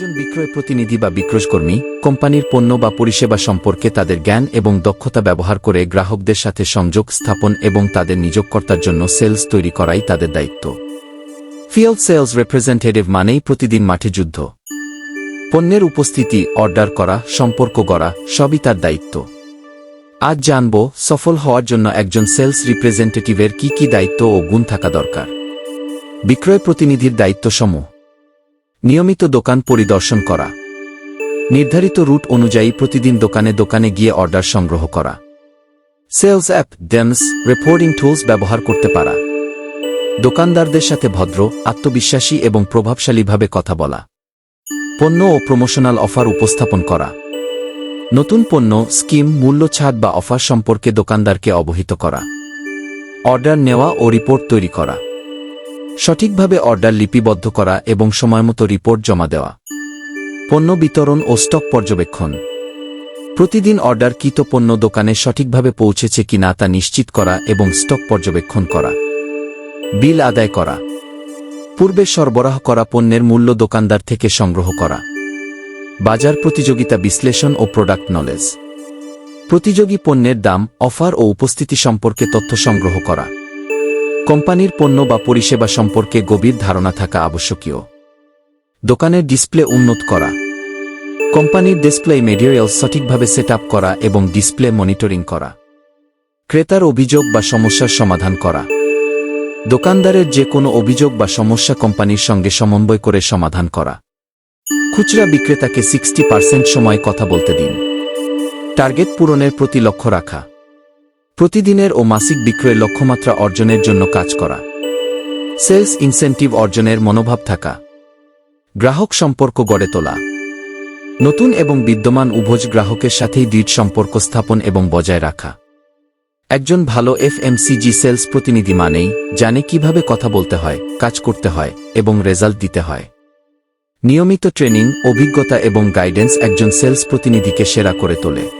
একজন বিক্রয় প্রতিনিধি বা বিক্রয়কর্মী, কোম্পানির পণ্য বা পরিষেবা সম্পর্কে তাদের জ্ঞান এবং দক্ষতা ব্যবহার করে গ্রাহকদের সাথে সংযোগ স্থাপন এবং তাদের নিয়োগকর্তার জন্য সেলস তৈরি করাই তাদের দায়িত্ব। ফিল্ড সেলস রিপ্রেজেন্টেটিভ মানেই প্রতিদিন মাঠে যুদ্ধ। পণ্যের উপস্থিতি, অর্ডার করা, সম্পর্ক গড়া, সবই তার দায়িত্ব। আজ জানব, সফল হওয়ার জন্য একজন সেলস রিপ্রেজেন্টেটিভের কি কি দায়িত্ব ও গুণ থাকা দরকার। বিক্রয় প্রতিনিধির দায়িত্বসমূহ। নিয়মিত দোকান পরিদর্শন করা। নির্ধারিত রুট অনুযায়ী প্রতিদিন দোকানে দোকানে গিয়ে অর্ডার সংগ্রহ করা। সেলস অ্যাপ, ডেমস রিপোর্টিং টুলস ব্যবহার করতে পারা। দোকানদারদের সাথে ভদ্র, আত্মবিশ্বাসী এবং প্রভাবশালীভাবে কথা বলা। পণ্য ও প্রমোশনাল অফার উপস্থাপন করা। নতুন পণ্য, স্কিম, মূল্য ছাড় বা অফার সম্পর্কে দোকানদারকে অবহিত করা। অর্ডার নেওয়া ও রিপোর্ট তৈরি করা। সঠিকভাবে অর্ডার লিপিবদ্ধ করা এবং সময়মতো রিপোর্ট জমা দেওয়া। পণ্য বিতরণ ও স্টক পর্যবেক্ষণ। প্রতিদিন অর্ডারকৃত পণ্য দোকানে সঠিকভাবে পৌঁছেছে কিনা তা নিশ্চিত করা এবং স্টক পর্যবেক্ষণ করা। বিল আদায় করা। পূর্বে সরবরাহ করা পণ্যের মূল্য দোকানদার থেকে সংগ্রহ করা। বাজার প্রতিযোগিতা বিশ্লেষণ ও প্রোডাক্ট নলেজ। প্রতিযোগী পণ্যের দাম, অফার ও উপস্থিতি সম্পর্কে তথ্য সংগ্রহ করা। কোম্পানির পণ্য বা পরিষেবা সম্পর্কে গভীর ধারণা থাকা আবশ্যকীয়। দোকানের ডিসপ্লে উন্নত করা। কোম্পানির ডিসপ্লে মেটেরিয়ালস সঠিকভাবে সেট করা এবং ডিসপ্লে মনিটরিং করা। ক্রেতার অভিযোগ বা সমস্যার সমাধান করা। দোকানদারের যে কোনো অভিযোগ বা সমস্যা কোম্পানির সঙ্গে সমন্বয় করে সমাধান করা। খুচরা বিক্রেতাকে সিক্সটি পার্সেন্ট সময় কথা বলতে দিন। টার্গেট পূরণের প্রতি লক্ষ্য রাখা। প্রতিদিনের ও মাসিক বিক্রয়ের লক্ষ্যমাত্রা অর্জনের জন্য কাজ করা। সেলস ইনসেন্টিভ অর্জনের মনোভাব থাকা। গ্রাহক সম্পর্ক গড়ে তোলা। নতুন এবং বিদ্যমান উভয় গ্রাহকের সাথেই দৃঢ় সম্পর্ক স্থাপন এবং বজায় রাখা। একজন ভালো এফএমসিজি সেলস প্রতিনিধি মানেই জানে কীভাবে কথা বলতে হয়, কাজ করতে হয় এবং রেজাল্ট দিতে হয়। নিয়মিত ট্রেনিং, অভিজ্ঞতা এবং গাইডেন্স একজন সেলস প্রতিনিধিকে সেরা করে তোলে।